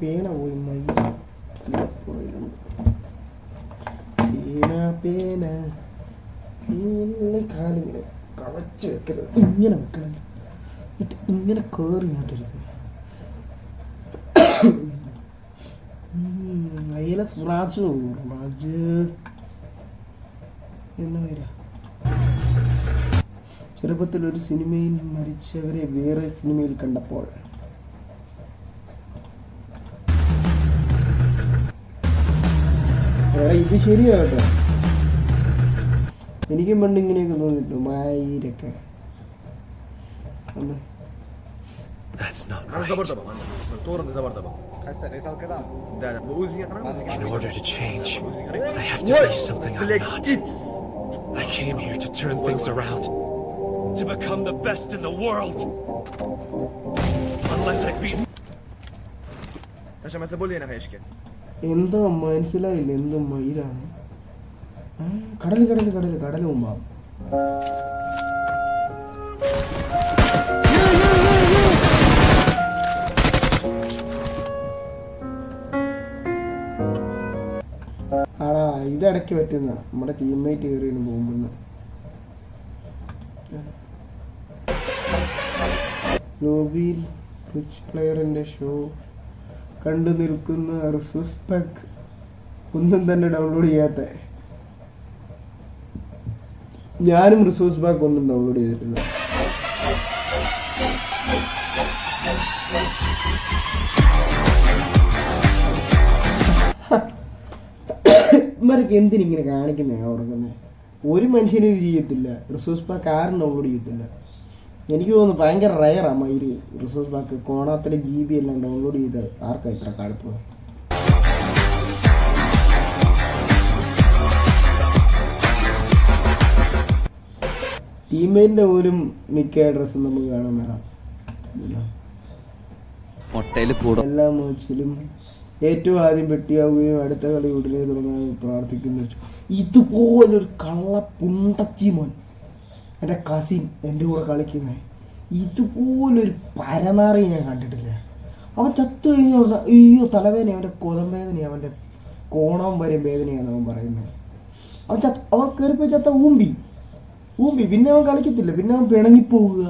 പേന പോയി പേന പേന ഇങ്ങനെ വെക്കണം ഇങ്ങനെ കയറി ഇങ്ങോട്ടിരിക്കും അയ്യല സുറാജ് സുറാജ് എന്ന പേരാ. ചെറുപ്പത്തിൽ ഒരു സിനിമയിൽ മരിച്ചവരെ വേറെ സിനിമയിൽ കണ്ടപ്പോൾ. ഇത് ശരിയാകട്ടെ എനിക്കും പണ്ട് ഇങ്ങനെയൊക്കെ തോന്നിട്ടു മായിരൊക്കെ ഒന്ന് That's not انا right. زبر طبعا انا طورن زبر طبعا ده ده بوزي انا In order to change, I have to What? be something I'm Flex not. tits. I came here to turn things around. To become the best in the world. Unless I beat عشان ما سابوا لي انا هيشكل എന്തോ മനസ്സിലായില്ല എന്തോ മയിലാണ് ആ, കടല് കടല് കടല് കടല് മുമ്പാ ഇതിടയ്ക്ക് പറ്റുന്ന നമ്മുടെ ടീംമേറ്റ് കയറി പോകുമ്പോൾ ലോബിയിൽ റിച്ച് പ്ലെയറിന്റെ ഷോ കണ്ടു നിൽക്കുന്ന റിസോഴ്സ് പാക്ക് ഒന്നും തന്നെ ഡൗൺലോഡ് ചെയ്യാത്ത. ഞാനും റിസോഴ്സ് പാക്ക് ഒന്നും ഡൗൺലോഡ് ചെയ്തിട്ടില്ല. ഇവരൊക്കെ എന്തിനിങ്ങനെ കാണിക്കുന്നേ? ഓർക്കുന്നത് ഒരു മനുഷ്യനും ഇത് ചെയ്യത്തില്ല. റിസോഴ്സ് പാക്ക് ആരും ഡൗൺലോഡ് ചെയ്യത്തില്ല. എനിക്ക് തോന്നുന്നു ഭയങ്കര റയറാണ് മയിൽ റിസോഴ്സ് പാക്ക് കോണാത്തിലെ ജി ബി എല്ലാം ഡൗൺലോഡ് ചെയ്ത് ആർക്കാ ഇത്ര കടുപ്പ്? ടീമേറ്റിന്റെ പോലും മിക്ക ഡ്രസ്സും നമുക്ക് കാണാൻ വരാം. എല്ലാ മാച്ചിലും ഏറ്റവും ആദ്യം വെട്ടിയാവുകയും അടുത്ത കളി ഉടനെ തുടങ്ങാൻ പ്രാർത്ഥിക്കുന്നു. ഇതുപോലൊരു കള്ള പുണ്ടച്ചി മോൻ എന്റെ കസിൻ എന്റെ കൂടെ കളിക്കുന്നത് ഇതുപോലൊരു പരനാറി ഞാൻ കണ്ടിട്ടില്ല. അവൻ ചത്തു കഴിഞ്ഞുള്ള അയ്യോ തലവേദന അവന്റെ കൊതം വേദന അവന്റെ കോണം വരെ വേദനയാണ് അവൻ പറയുന്നത് അവൻ ചത്ത അവൻ കയറിപ്പോയി ചത്ത ഊമ്പി. ഊമ്പി. പിന്നെ അവൻ കളിക്കത്തില്ല. പിന്നെ അവൻ പിണങ്ങിപ്പോവുക.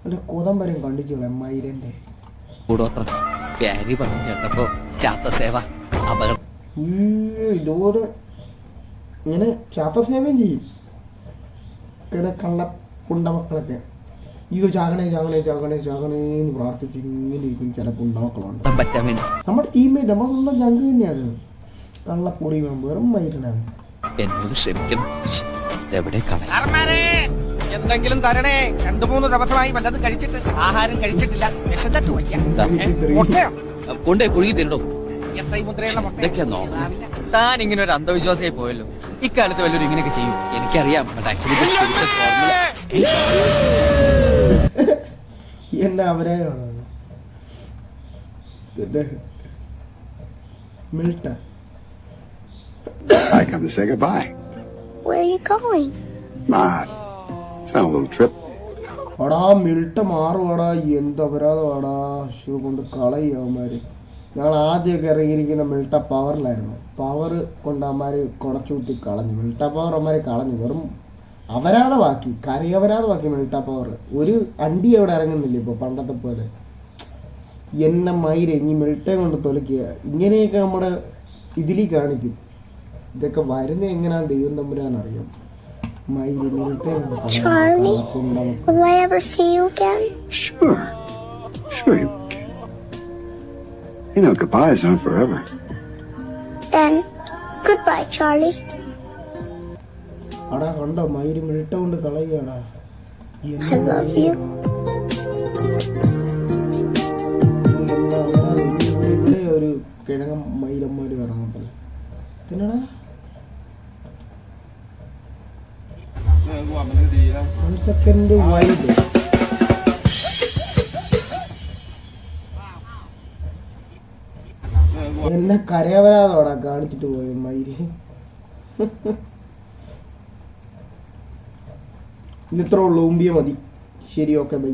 അവന്റെ കൊതം വരെ കണ്ടിച്ചു മൈരന്റെ. കൂടോത്രം പ്യാരി പറഞ്ഞു കേട്ടപ്പോ ചാത്ത സേവ അപകടം. ഇതുപോലെ ഇങ്ങനെ ശാസ്ത്രസേവയും ചെയ്യും. ഇങ്ങനെ കള്ള പുണ്ടമക്കളൊക്കെ അയ്യോ ചാകണേ ചാകണേ ചാകണേ ചാകണേ എന്ന് പ്രാർത്ഥിച്ച് ഇങ്ങനെ ഇരിക്കും ചില വേണ്ടി. നമ്മുടെ ടീമേറ്റ് നമ്മുടെ സ്വന്തം ജങ്ക് തന്നെയാണ്. കള്ളപ്പൊറി വെറും വയറിനാണ് എന്നോട് ക്ഷമിക്കണം എവിടെ കളയാ? എന്തെങ്കിലും തരണേ. രണ്ടു മൂന്ന് ദിവസമായി വല്ലതും കഴിച്ചിട്ട് ആഹാരം കഴിച്ചിട്ടില്ല. വിശന്നിട്ട് വയ്യ. മുട്ടയോ? കൊണ്ടേ പുഴുകി തരണോ എസ് ഐ മുദ്രയുള്ള മുട്ട. താൻ ഇങ്ങനെ ഒരു അന്ധവിശ്വാസിയായി പോയല്ലോ. ഇക്കാലത്ത് വല്ലവരും ഇങ്ങനെയൊക്കെ ചെയ്യും. എനിക്കറിയാം എന്നെ അവരെയാണ് Milton. I come to say goodbye. Where are you going? My, on a little trip. അടാ മിൽട്ട മാറുവാടാ എന്ത് അപരാധമാടാ. ഷൂ കൊണ്ട് കളയവന്മാര് ഞങ്ങൾ ആദ്യമൊക്കെ ഇറങ്ങിയിരിക്കുന്ന മിൽട്ട പവറിലായിരുന്നു പവർ കൊണ്ട് അവന്മാര് കുടച്ചൂത്തി കളഞ്ഞു. മിൽട്ട പവർ അവന്മാര് കളഞ്ഞു. വെറും അപരാധമാക്കി കരയപരാധമാക്കി മിൽട്ട പവർ ഒരു അണ്ടി അവിടെ ഇറങ്ങുന്നില്ല ഇപ്പോൾ പണ്ടത്തെ പോലെ? എന്നെ മയിര് ഇനി കൊണ്ട് തൊലക്കുക ഇങ്ങനെയൊക്കെ നമ്മുടെ ഇതിലേക്ക് കാണിക്കും. ഇതൊക്കെ വരുന്ന എങ്ങനെയാ ദൈവം തമ്പുരാൻ അറിയാം മയിൽ മിൽട്ടയെ കൊണ്ട് കളയാൻ Charlie? Will I ever see you again? Sure. Sure you can. You know, goodbye is not forever. Then, goodbye, Charlie. അടാ കണ്ടോ മയിൽ മിൽട്ട കൊണ്ട് കളയുകയാടാ I love you. ഒരു കിഴങ്ങ മയിലന്മാര് ഇറങ്ങത്തില്ല പിന്നെടാ സെക്കൻഡ് വൈഡ്. എന്നെ കരയവരാതോടാ കാണിച്ചിട്ട് പോയി മയിൽ. ഇന്നിത്ര ഉള്ളൂ ഉമ്പിയ മതി. ശരി ഓക്കെ ബൈ